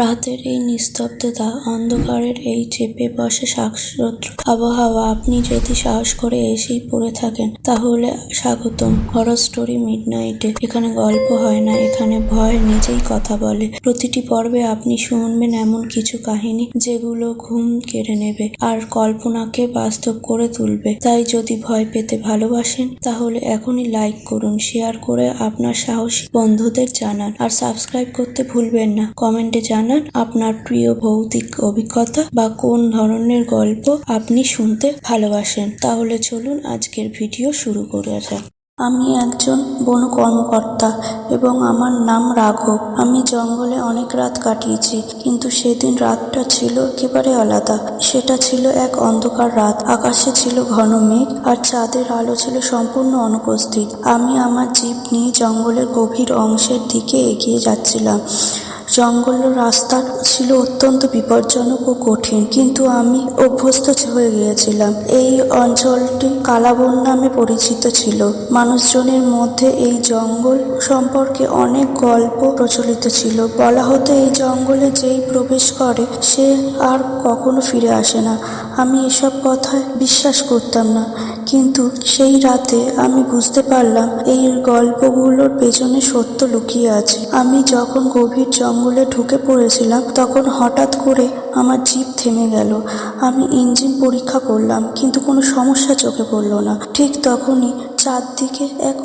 রাতের এই নিস্তব্ধতা, অন্ধকারের এই চেপে বসা শ্বাসরুদ্ধ আবহাওয়া আপনি যদি সাহস করে এসেই পড়ে থাকেন তাহলে স্বাগতম। হরর স্টোরি মিডনাইটে এখানে গল্প হয় না এখানে ভয় নিজেই কথা বলে। প্রতিটি পর্বে আপনি শুনবেন এমন কিছু কাহিনী যেগুলো ঘুম কেড়ে নেবে আর কল্পনাকে বাস্তব করে তুলবে। তাই যদি ভয় পেতে ভালোবাসেন তাহলে এখনই লাইক করুন শেয়ার করে আপনার সাহসী বন্ধুদের জানান। আর সাবস্ক্রাইব করতে ভুলবেন না। কমেন্টে জানান আপনার প্রিয় ভৌতিক অভিজ্ঞতা বা কোন ধরনের গল্প আপনি শুনতে ভালোবাসেন। তাহলে চলুন আজকের ভিডিও শুরু করা যাক। আমি একজন বন কর্মকর্তা এবং আমার নাম রাঘব। আমি জঙ্গলে অনেক রাত কাটিয়েছি, কিন্তু সেদিন রাতটা ছিল একেবারে আলাদা। সেটা ছিল এক অন্ধকার রাত। আকাশে ছিল ঘন মেঘ আর চাঁদের আলো ছিল সম্পূর্ণ অনুপস্থিত। আমি আমার জিপ নিয়ে জঙ্গলের গভীর অংশের দিকে এগিয়ে যাচ্ছিলাম। জঙ্গলের রাস্তা ছিল অত্যন্ত বিপজ্জনক ও কঠিন, কিন্তু আমি অভ্যস্ত হয়ে গিয়েছিলাম। এই অঞ্চলটি কালাবন নামে পরিচিত ছিল। মানুষজনের মধ্যে এই জঙ্গল সম্পর্কে অনেক গল্প প্রচলিত ছিল। বলা হতো, এই জঙ্গলে যেই প্রবেশ করে, সে আর কখনো ফিরে আসে না। আমি এসব কথায় বিশ্বাস করতাম না। কিন্তু সেই রাতে আমি বুঝতে পারলাম, এই গল্পগুলোর পেছনে সত্য লুকিয়ে আছে। আমি যখন গভীর জঙ্গলে ঢুকে পড়েছিলাম, তখন হঠাৎ করে আমার জিপ থেমে গেল। আমি ইঞ্জিন পরীক্ষা করলাম, কিন্তু কোনো সমস্যা চোখে পড়ল না। ঠিক তখনই চারদিকে এক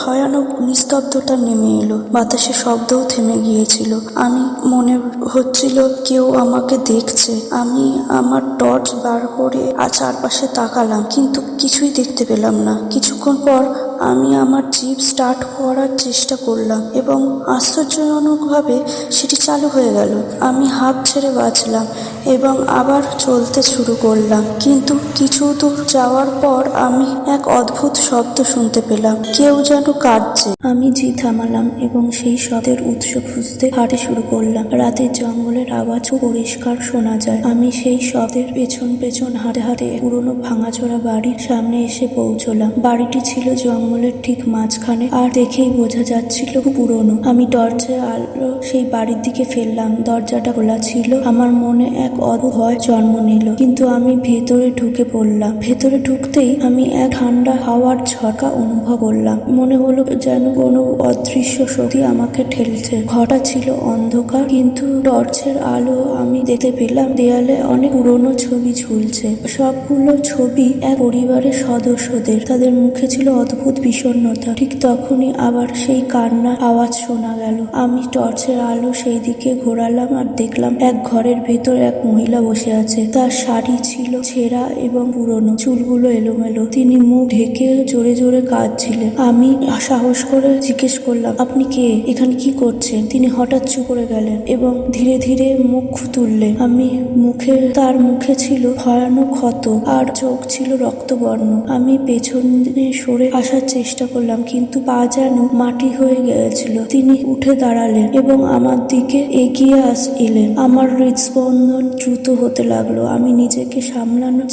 ভয়ানক নিস্তব্ধতা নেমে এলো। বাতাসে শব্দও থেমে গিয়েছিল। আমি মনে হচ্ছিল কেউ আমাকে দেখছে। আমি আমার টর্চ বার করে চারপাশে তাকালাম, কিন্তু কিছুই দেখতে পেলাম না। কিছুক্ষণ পর আমি আমার জিপ স্টার্ট করার চেষ্টা করলাম এবং আশ্চর্যজনকভাবে সেটি চালু হয়ে গেল। আমি হাঁপ ছেড়ে বাঁচলাম এবং আবার চলতে শুরু করলাম। কিন্তু কিছু দূর যাওয়ার পর আমি এক অদ্ভুত শব্দ শুনতে পেলাম। কেউ যেন কাঁদছে। আমি জি থামালাম এবং সেই শব্দের উৎস খুঁজতে হাঁটে শুরু করলাম। রাতের জঙ্গলের আওয়াজও পরিষ্কার শোনা যায়। আমি সেই শব্দের পেছন পেছন হাঁটে হাঁটে পুরনো ভাঙাচোরা বাড়ির সামনে এসে পৌঁছলাম। বাড়িটি ছিল জঙ্গলের ঠিক মাঝখানে আর দেখেই বোঝা যাচ্ছিল পুরনো। আমি টর্চের আলো সেই বাড়ির দিকে ফেললাম। দরজাটা খোলা ছিল। আমার মনে এক ভয় জন্ম নিল। কিন্তু আমি ভেতরে ঢুকে পড়লাম। ভেতরে ঢুকতেই আমি এক ঠান্ডা হাওয়ার ঝটকা অনুভব করলাম। মনে হলো যেন কোনো অদৃশ্য শক্তি আমাকে ঠেলছে। ঘটা ছিল অন্ধকার, কিন্তু টর্চের আলো আমি দেখতে পেলাম। দেয়ালে অনেক পুরনো ছবি ঝুলছে। সবগুলো ছবি এক পরিবারের সদস্যদের। তাদের মুখে ছিল অদ্ভুত বিষণ্ণতা। ঠিক তখনই আবার সেই কান্নার আওয়াজ শোনা গেল। আমি টর্চের আলো সেই দিকে ঘোরালাম আর দেখলাম এক ঘরের ভেতর এক মহিলা বসে আছে। তার শাড়ি ছিল ছেঁড়া এবং পুরনো। চুলগুলো এলোমেলো। তিনি মুখ ঢেকে জোরে জোরে কাঁদছিলেন। আমি সাহস করে জিজ্ঞেস করলাম, আপনি কে? এখানে কি করছেন? তিনি হঠাৎ চুপ করে গেলেন এবং ধীরে ধীরে মুখ তুললেন। আমি মুখে, তার মুখে ছিল ভয়ানক ক্ষত আর চোখ ছিল রক্তবর্ণ। আমি পেছনে সরে আসার চেষ্টা করলাম, কিন্তু পা যেন মাটি হয়ে গিয়েছিল। তিনি উঠে দাঁড়ালেন এবং আমার দিকে এগিয়ে আস এলেন আমার হৃদস্পন্দন দ্রুত হতে লাগল। আমি নিজেকে সামলানো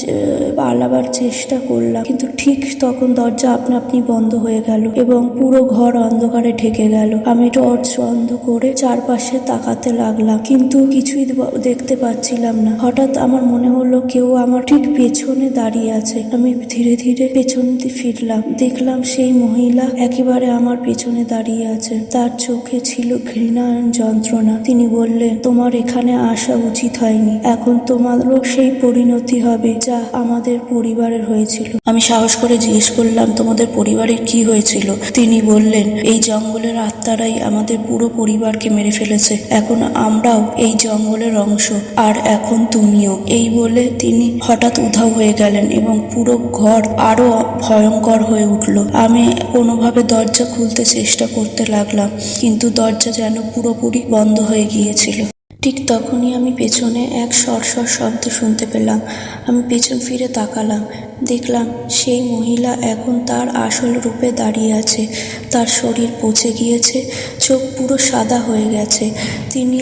পালাবার চেষ্টা করলাম, কিন্তু ঠিক তখন দরজা আপনা আপনি বন্ধ হয়ে গেল এবং পুরো ঘর অন্ধকারে ঢেকে গেল। আমি টর্চ বন্ধ করে চারপাশে তাকাতে লাগলাম, কিন্তু কিছুই দেখতে পাচ্ছিলাম না। হঠাৎ আমার মনে হলো কেউ আমার ঠিক পেছনে দাঁড়িয়ে আছে। আমি ধীরে ধীরে পেছন ফিরলাম। দেখলাম সেই মহিলা একেবারে আমার পেছনে দাঁড়িয়ে আছে। তার চোখে ছিল ঘৃণা যন্ত্রণা। তিনি বললেন, তোমার এখানে আসা উচিত হয়নি। এখন তোমারও সেই পরিণতি হবে যা আমাদের পরিবারের হয়েছিল। আমি সাহস করে জিজ্ঞেস করলাম, তোমাদের পরিবারের কি হয়েছিল? তিনি বললেন, এই জঙ্গলের আত্মারাই আমাদের পুরো পরিবারকে মেরে ফেলেছে। এখন আমরাও এই জঙ্গলের অংশ, আর এখন তুমিও। এই বলে তিনি হঠাৎ উধাও হয়ে গেলেন এবং পুরো ঘর আরও ভয়ঙ্কর হয়ে উঠল। আমি কোনোভাবে দরজা খুলতে চেষ্টা করতে লাগলাম, কিন্তু দরজা যেন পুরোপুরি বন্ধ হয়ে গিয়েছিল। ঠিক তখনই আমি পেছনে এক সরসর শব্দ শুনতে পেলাম। আমি পেছন ফিরে তাকালাম। দেখলাম সেই মহিলা এখন তার আসল রূপে দাঁড়িয়ে আছে। তার শরীর পচে গিয়েছে, চোখ পুরো সাদা হয়ে গেছে। তিনি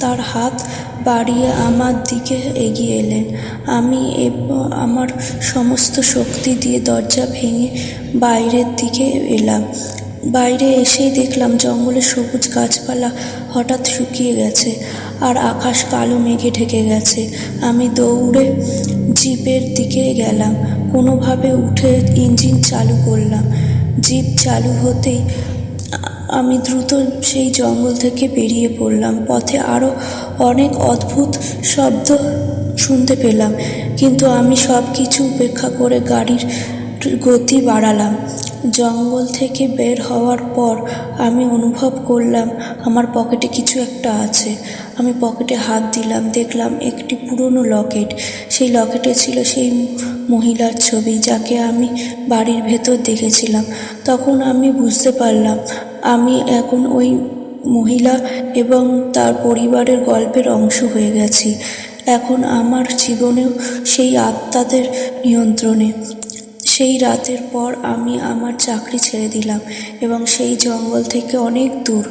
তার হাত বাড়িয়ে আমার দিকে এগিয়ে এলেন। আমি আমার সমস্ত শক্তি দিয়ে দরজা ভেঙে বাইরের দিকে এলাম। বাইরে এসেই দেখলাম জঙ্গলের সবুজ গাছপালা হঠাৎ শুকিয়ে গেছে আর আকাশ কালো মেঘে ঢেকে গেছে। আমি দৌড়ে জিপের দিকে গেলাম। কোনোভাবে উঠে ইঞ্জিন চালু করলাম। জিপ চালু হতেই আমি দ্রুত সেই জঙ্গল থেকে বেরিয়ে পড়লাম। পথে আরও অনেক অদ্ভুত শব্দ শুনতে পেলাম, কিন্তু আমি সব কিছু উপেক্ষা করে গাড়ির গতি বাড়ালাম। জঙ্গল থেকে বের হওয়ার পর আমি অনুভব করলাম, আমার পকেটে কিছু একটা আছে। আমি পকেটে হাত দিলাম, দেখলাম একটি পুরনো লকেট। সেই লকেটে ছিল সেই মহিলার ছবি, যাকে আমি বাড়ির ভেতর দেখেছিলাম। তখন আমি বুঝতে পারলাম আমি এখন ওই মহিলা এবং তার পরিবারের গল্পের অংশ হয়ে গেছি। এখন আমার জীবনেও সেই আত্মাদের নিয়ন্ত্রণে। সেই রাতের পর আমি আমার চাকরি ছেড়ে দিলাম এবং সেই জঙ্গল থেকে অনেক দূর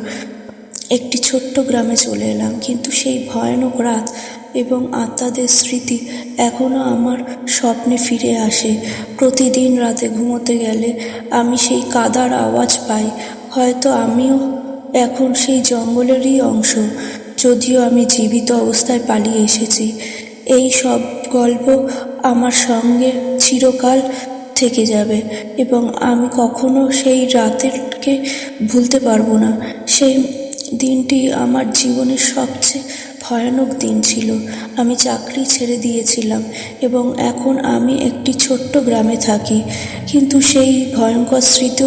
একটি ছোট্ট গ্রামে চলে এলাম। কিন্তু সেই ভয়ানক রাত এবং আত্মাদের স্মৃতি এখনও আমার স্বপ্নে ফিরে আসে। প্রতিদিন রাতে ঘুমোতে গেলে আমি সেই কাদার আওয়াজ পাই। হয়তো আমিও এখন সেই জঙ্গলেরই অংশ, যদিও আমি জীবিত অবস্থায় পালিয়ে এসেছি। এই সব গল্প আমার সঙ্গে চিরকাল থেকে যাবে এবং আমি কখনো সেই রাতেরকে ভুলতে পারব না। সেই দিনটি আমার জীবনের সবচেয়ে ভয়ানক দিন ছিল। আমি চাকরি ছেড়ে দিয়েছিলাম এবং এখন আমি একটি ছোট্ট গ্রামে থাকি। কিন্তু সেই ভয়ঙ্কর স্মৃতি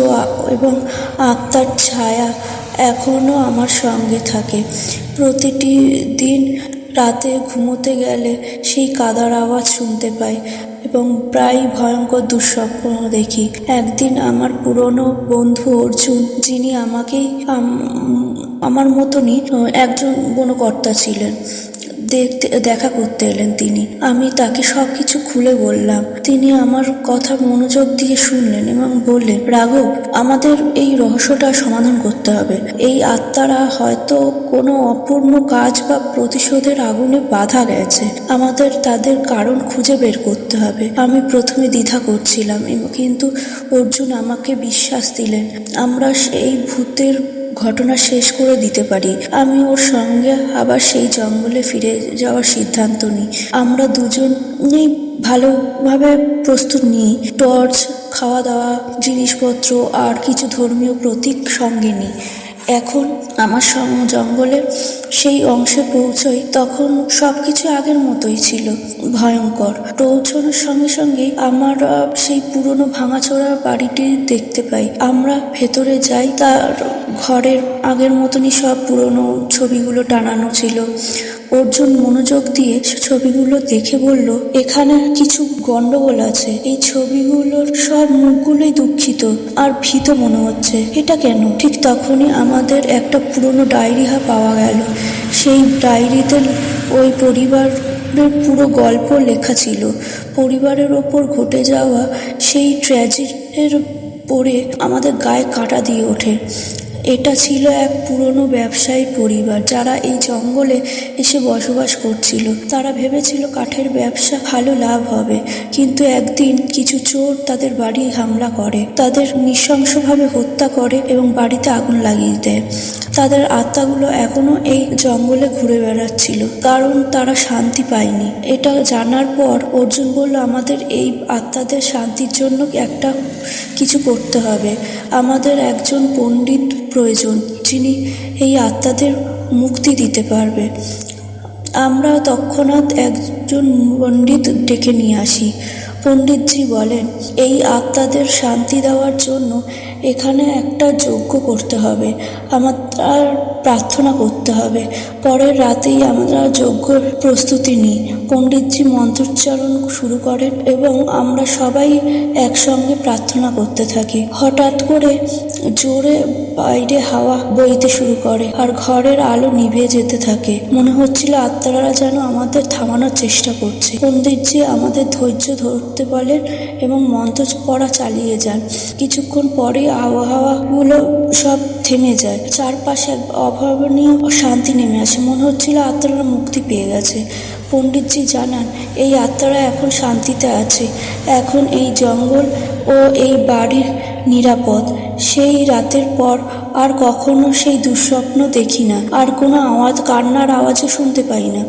এবং আত্মার ছায়া এখনও আমার সঙ্গে থাকে। প্রতিটি দিন রাতে ঘুমোতে গেলে সেই কাদার আওয়াজ শুনতে পাই। এবং প্রায় ভয়ঙ্কর দুঃস্বপ্ন দেখি। একদিন আমার পুরনো বন্ধু অর্জুন, যিনি আমাকেই আমার মতনই একজন বনকর্তা ছিলেন। দেখতে, দেখা করতে এলেন তিনি। আমি তাকে সব কিছু খুলে বললাম। তিনি আমার কথা মনোযোগ দিয়ে শুনলেন এবং বললেন, রাঘব, আমাদের এই রহস্যটা সমাধান করতে হবে। এই আত্মারা হয়তো কোনো অপূর্ণ কাজ বা প্রতিশোধের আগুনে বাধা গেছে। আমাদের তাদের কারণ খুঁজে বের করতে হবে। আমি প্রথমে দ্বিধা করছিলাম কিন্তু অর্জুন আমাকে বিশ্বাস দিলেন। আমরা সেই ভূতের ঘটনা শেষ করে দিতে পারি। আমি ওর সঙ্গে আবার সেই জঙ্গলে ফিরে যাওয়ার সিদ্ধান্ত নিই। আমরা দুজনেই ভালোভাবে প্রস্তুত নিই। টর্চ খাওয়া দাওয়া জিনিসপত্র আর কিছু ধর্মীয় প্রতীক সঙ্গে নিই। এখন আমার সম জঙ্গলের সেই অংশে পৌঁছই, তখন সব কিছু আগের মতোই ছিল, ভয়ঙ্কর। পৌঁছানোর সঙ্গে সঙ্গে আমার সেই পুরনো ভাঙাচোরা বাড়িটি দেখতে পাই। আমরা ভেতরে যাই, তার ঘরের আগের মতনই সব পুরনো ছবিগুলো টানানো ছিল। অর্জুন মনোযোগ দিয়ে ছবিগুলো দেখে বলল, এখানে কিছু গন্ডগোল আছে। এই ছবিগুলোর সব মুখগুলোই দুঃখিত আর ভীত মনে হচ্ছে। এটা কেন? ঠিক তখনই আমাদের একটা পুরনো ডায়েরি হা পাওয়া গেল। সেই ডায়েরিতে ওই পরিবারের পুরো গল্প লেখা ছিল। পরিবারের ওপর ঘটে যাওয়া সেই ট্র্যাজেডির পড়ে আমাদের গায়ে কাঁটা দিয়ে ওঠে। এটা ছিল এক পুরনো ব্যবসায়ী পরিবার যারা এই জঙ্গলে এসে বসবাস করছিল। তারা ভেবেছিল কাঠের ব্যবসা ভালো লাভ হবে, কিন্তু একদিন কিছু চোর তাদের বাড়ি হামলা করে। তাদের নৃশংসভাবে হত্যা করে এবং বাড়িতে আগুন লাগিয়ে দেয়। তাদের আত্মাগুলো এখনও এই জঙ্গলে ঘুরে বেড়াচ্ছিল। কারণ তারা শান্তি পায়নি। এটা জানার পর অর্জুন বলল, আমাদের এই আত্মাদের শান্তির জন্য একটা কিছু করতে হবে। আমাদের একজন পণ্ডিত প্রয়োজন, যিনি এই আত্মাদের মুক্তি দিতে পারবে। আমরা তৎক্ষণাৎ একজন পণ্ডিত ডেকে নিয়ে আসি। পণ্ডিতজি বলেন, এই আত্মাদের শান্তি দেওয়ার জন্য এখানে একটা যজ্ঞ করতে হবে, আমার আর প্রার্থনা করতে হবে। পরের রাতেই আমরা যজ্ঞর প্রস্তুতি নিই। পণ্ডিতজি মন্ত্রোচ্চারণ শুরু করেন এবং আমরা সবাই একসঙ্গে প্রার্থনা করতে থাকি। হঠাৎ করে জোরে বাইরে হাওয়া বইতে শুরু করে আর ঘরের আলো নিভে যেতে থাকে। মনে হচ্ছিল আত্মারা যেন আমাদের থামানোর চেষ্টা করছে। পণ্ডিতজি আমাদের ধৈর্য ধরতে বলেন এবং মন্ত্র পড়া চালিয়ে যান। কিছুক্ষণ পরে আবহাওয়াগুলো সব থেমে যায়। চারপাশে এক অভাবনীয় শান্তি নেমে আসে। মনে হচ্ছিল আত্মারা মুক্তি পেয়ে গেছে। পণ্ডিতজি জানান, এই আত্মারা এখন শান্তিতে আছে। এখন এই জঙ্গল ও এই বাড়ির নিরাপদ। সেই রাতের পর আর কখনো সেই দুঃস্বপ্ন দেখি না। আর কোনো আওয়াজ, কান্নার আওয়াজও শুনতে পাই না।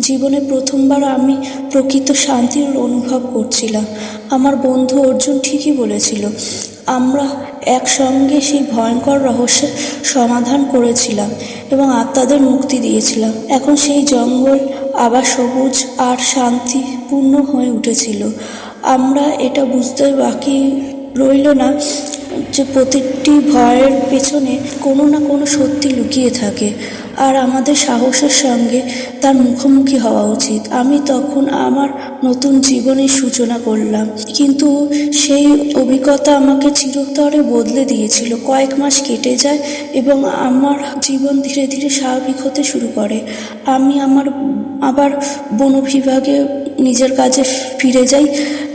জীবনে প্রথমবার আমি প্রকৃত শান্তির অনুভব করছিলাম। আমার বন্ধু অর্জুন ঠিকই বলেছিল, আমরা একসঙ্গে সেই ভয়ঙ্কর রহস্যের সমাধান করেছিলাম এবং আত্মাদের মুক্তি দিয়েছিলাম। এখন সেই জঙ্গল আবার সবুজ আর শান্তিপূর্ণ হয়ে উঠেছিল। আমরা এটা বুঝতে বাকি রইল না যে প্রতিটি ভয়ের পেছনে কোনো না কোনো সত্যি লুকিয়ে থাকে। আর আমাদের সাহসের সঙ্গে তার মুখোমুখি হওয়া উচিত। আমি তখন আমার নতুন জীবনের সূচনা করলাম। কিন্তু সেই অভিজ্ঞতা আমাকে চিরতরে বদলে দিয়েছিল। কয়েক মাস কেটে যায় এবং আমার জীবন ধীরে ধীরে স্বাভাবিক হতে শুরু করে। আমি আমার আবার বন বিভাগে নিজের কাজে ফিরে যাই,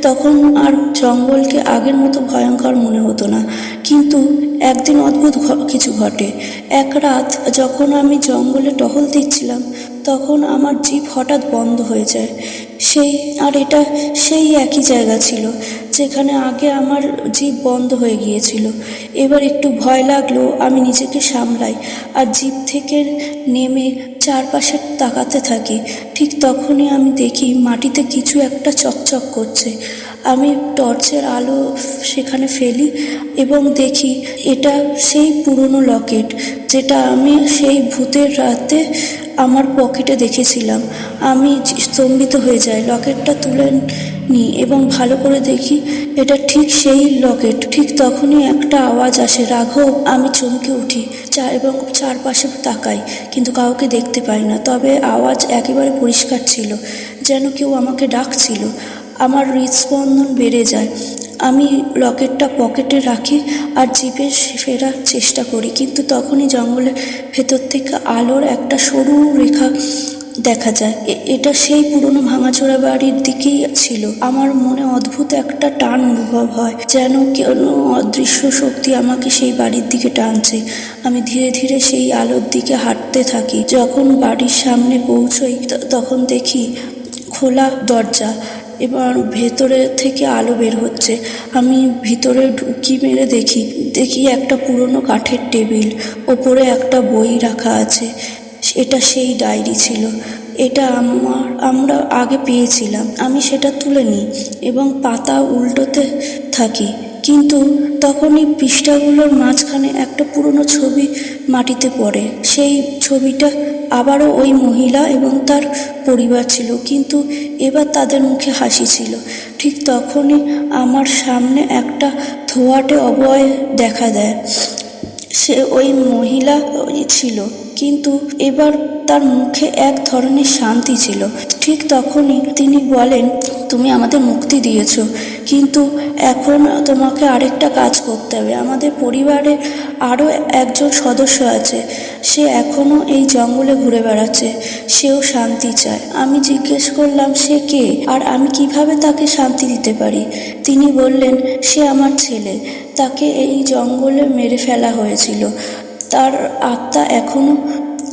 তখন আর জঙ্গলকে আগের মতো ভয়ঙ্কর মনে হতো না। কিন্তু একদিন অদ্ভুত কিছু ঘটে। এক রাত যখন আমি জঙ্গলে টহল দিচ্ছিলাম তখন আমার জিভ হঠাৎ বন্ধ হয়ে যায়। সেই, আর এটা সেই একই জায়গা ছিল, যেখানে আগে আমার জিভ বন্ধ হয়ে গিয়েছিল। এবার একটু ভয় লাগল, আমি নিজেকে সামলাই, আর জিভ থেকে নেমে চারপাশে তাকাতে থাকি। ঠিক তখনই আমি দেখি মাটিতে কিছু একটা চকচক করছে। আমি টর্চের আলো সেখানে ফেলি এবং দেখি এটা সেই পুরনো লকেট, যেটা আমি সেই ভূতের রাতে আমার পকেটে দেখেছিলাম। আমি স্তম্ভিত হয়ে যাই, লকেটটা তুলে নিই এবং ভালো করে দেখি এটা ঠিক সেই লকেট। ঠিক তখনই একটা আওয়াজ আসে, রাঘব, আমি চমকে উঠি। চা এবং চারপাশে তাকাই, কিন্তু কাউকে দেখতে পাই না। তবে আওয়াজ একেবারে পরিষ্কার ছিল, যেন কেউ আমাকে ডাকছিল। আমার হৃদস্পন্দন বেড়ে যায়। আমি লকেটটা পকেটে রাখি আর জিপে ফেরার চেষ্টা করি। কিন্তু তখনই জঙ্গলের ভেতর থেকে আলোর একটা সরু রেখা দেখা যায়। এটা সেই পুরনো ভাঙাচোরা বাড়ির দিকেই ছিল। আমার মনে অদ্ভুত একটা টান অনুভব হয়, যেন কেন অদৃশ্য শক্তি আমাকে সেই বাড়ির দিকে টানছে। আমি ধীরে ধীরে সেই আলোর দিকে হাঁটতে থাকি। যখন বাড়ির সামনে পৌঁছই তখন দেখি খোলা দরজা। এবার ভেতরে থেকে আলো বের হচ্ছে। আমি ভিতরে ঢুকি মেরে দেখি দেখি একটা পুরনো কাঠের টেবিল, ওপরে একটা বই রাখা আছে। এটা সেই ডায়েরি ছিল। এটা আমার, আমরা আগে পেয়েছিলাম। আমি সেটা তুলে নিই এবং পাতা উল্টোতে থাকি। কিন্তু তখনই পৃষ্ঠাগুলোর মাঝখানে একটা পুরনো ছবি মাটিতে পড়ে। সেই ছবিটা আবারও ওই মহিলা এবং তার পরিবার ছিল, কিন্তু এবার তাদের মুখে হাসি ছিল। ঠিক তখনই আমার সামনে একটা ধোয়াটে অবয় দেখা দেয়। সে ওই মহিলা ছিল, কিন্তু এবার তার মুখে এক ধরনের শান্তি ছিল। ঠিক তখনই তিনি বলেন তুমি আমাদের মুক্তি দিয়েছ। কিন্তু এখন তোমাকে আরেকটা কাজ করতে হবে। আমাদের পরিবারে আরও একজন সদস্য আছে। সে এখনও এই জঙ্গলে ঘুরে বেড়াচ্ছে। সেও শান্তি চায়। আমি জিজ্ঞেস করলাম, সে কে? আর আমি কীভাবে তাকে শান্তি দিতে পারি? তিনি বললেন, সে আমার ছেলে। তাকে এই জঙ্গলে মেরে ফেলা হয়েছিল। তার আত্মা এখনও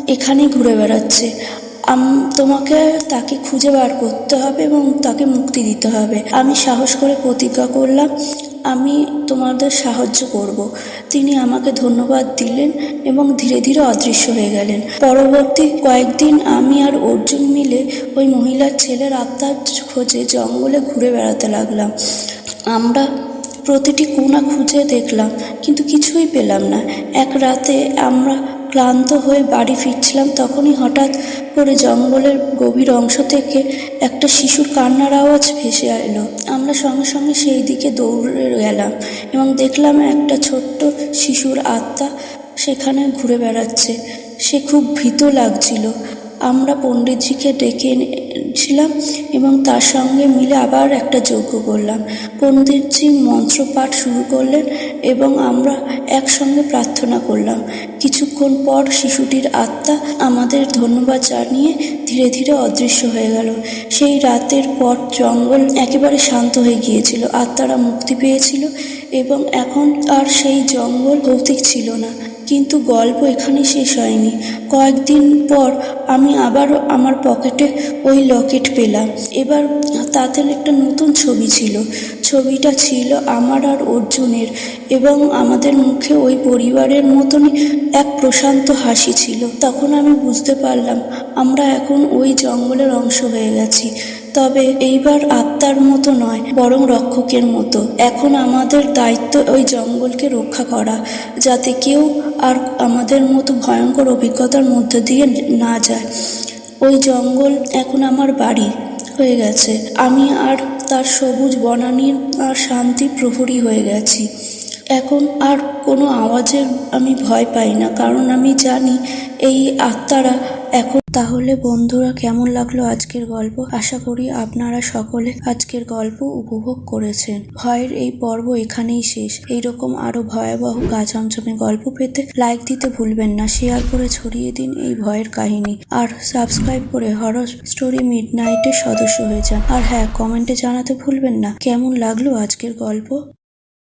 এখানেই ঘুরে বেড়াচ্ছে। তোমাকে তাকে খুঁজে বার করতে হবে এবং তাকে মুক্তি দিতে হবে। আমি সাহস করে প্রতিজ্ঞা করলাম, আমি তোমাদের সাহায্য করব। তিনি আমাকে ধন্যবাদ দিলেন এবং ধীরে ধীরে অদৃশ্য হয়ে গেলেন। পরবর্তী কয়েকদিন আমি আর অর্জুন মিলে ওই মহিলার ছেলের আত্মার খোঁজে জঙ্গলে ঘুরে বেড়াতে লাগলাম। আমরা প্রতিটি কোণা খুঁজে দেখলাম, কিন্তু কিছুই পেলাম না। এক রাতে আমরা ক্লান্ত হয়ে বাড়ি ফিরছিলাম তখনই হঠাৎ করে জঙ্গলের গভীর অংশ থেকে একটা শিশুর কান্নার আওয়াজ ভেসে এলো। আমরা সঙ্গে সঙ্গে সেই দিকে দৌড়ে গেলাম এবং দেখলাম একটা ছোট্ট শিশুর আত্মা সেখানে ঘুরে বেড়াচ্ছে। সে খুব ভীত লাগছিল। আমরা পণ্ডিতজিকে ডেকে এনেছিলাম এবং তার সঙ্গে মিলে আবার একটা যজ্ঞ করলাম। পণ্ডিতজি মন্ত্রপাঠ শুরু করলেন এবং আমরা একসঙ্গে প্রার্থনা করলাম। কিছুক্ষণ পর শিশুটির আত্মা আমাদের ধন্যবাদ জানিয়ে ধীরে ধীরে অদৃশ্য হয়ে গেল। সেই রাতের পর জঙ্গল একেবারে শান্ত হয়ে গিয়েছিল। আত্মারা মুক্তি পেয়েছিল এবং এখন আর সেই জঙ্গল ভৌতিক ছিল না। কিন্তু গল্প এখানে শেষ হয়নি। কয়েকদিন পর আমি আবারও আমার পকেটে ওই লকেট পেলাম। এবার তাতে একটা নতুন ছবি ছিল। ছবিটা ছিল আমার আর অর্জুনের এবং আমাদের মুখে ওই পরিবারের মতনই এক প্রশান্ত হাসি ছিল। তখন আমি বুঝতে পারলাম, আমরা এখন ওই জঙ্গলের অংশ হয়ে গেছি। তবে এইবার আত্মার মতো নয়, বরং রক্ষকের মতো। এখন আমাদের দায়িত্ব ওই জঙ্গলকে রক্ষা করা, যাতে কেউ আর আমাদের মতো ভয়ঙ্কর অভিজ্ঞতার মধ্যে দিয়ে না যায়। ওই জঙ্গল এখন আমার বাড়ি হয়ে গেছে। আমি আর তার সবুজ বনানীর আর শান্তি প্রহরী হয়ে গেছি। এখন আর কোনো আওয়াজের আমি ভয় পাই না, কারণ আমি জানি এই আত্মারা এখন তাহলে বন্ধুরা, কেমন লাগল আজকের গল্প? আশা করি আপনারা সকলে আজকের গল্প উপভোগ করেছেন। ভয়ের এই পর্ব এখানেই শেষ। এইরকম আরও ভয়াবহ গা ছমছমে গল্প পেতে লাইক দিতে ভুলবেন না। শেয়ার করে ছড়িয়ে দিন এই ভয়ের কাহিনী। আর সাবস্ক্রাইব করে হরর স্টোরি মিড নাইটের সদস্য হয়ে যান। আর হ্যাঁ কমেন্টে জানাতে ভুলবেন না। কেমন লাগল আজকের গল্প?